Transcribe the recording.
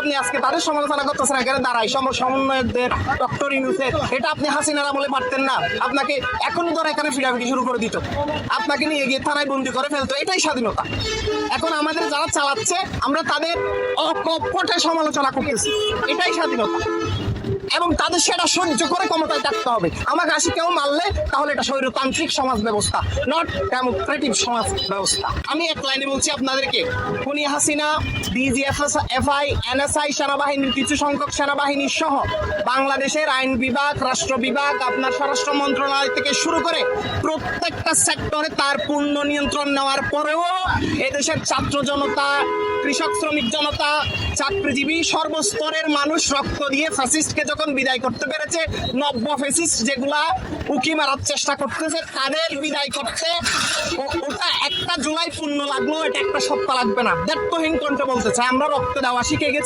আপনি আজকে তাদের সমালোচনা করতেছেন, এখানে দাঁড়াই। সম সমন্বয়কদের, ডক্টর ইউনুসের, এটা আপনি হাসিনারা বলে পারতেন না। আপনাকে এখনও ধর এখানে ফিরাফিরি শুরু করে দিত। আপনাকে নিয়ে গিয়ে থানায় বন্দি করে ফেলতো। এটাই স্বাধীনতা। এখন আমাদের যারা চালাচ্ছে, আমরা তাদের অকপটে সমালোচনা করতেছি। এটাই স্বাধীনতা। এবং তাদের সেটা সহ্য করে ক্ষমতায় থাকতে হবে। আমাকে আসি কেউ মারলে, তাহলে এটা স্বৈরতান্ত্রিক সমাজ ব্যবস্থা নট ডেমোক্রেটিক সমাজ ব্যবস্থা। আমি এক লাইনে বলছি আপনাদেরকে, খুনি হাসিনা ডিজিএফ এফআই এনএসআই সেনাবাহিনীর কিছু সংখ্যক সেনাবাহিনী সহ বাংলাদেশের আইন বিভাগ, রাষ্ট্র বিভাগ, আপনার স্বরাষ্ট্র মন্ত্রণালয় থেকে শুরু করে প্রত্যেকটা সেক্টরে তার পূর্ণ নিয়ন্ত্রণ নেওয়ার পরেও এদেশের ছাত্র জনতা, কৃষক, শ্রমিক জনতা, চাকরিজীবী, সর্বস্তরের মানুষ রক্ত দিয়ে ফ্যাসিস্টকে যখন বিদায় করতে পেরেছে, নব্য ফ্যাসিস্ট যেগুলা উকি মারার চেষ্টা করতেছে, তাদের বিদায় করতে ওটা একটা জুলাই পূর্ণ লাগল, এটা একটা সপ্তাহ লাগবে না। দেড়তহীন কণ্ঠে বলতেছে আমরা রক্ত দেওয়া শিখে গেছি।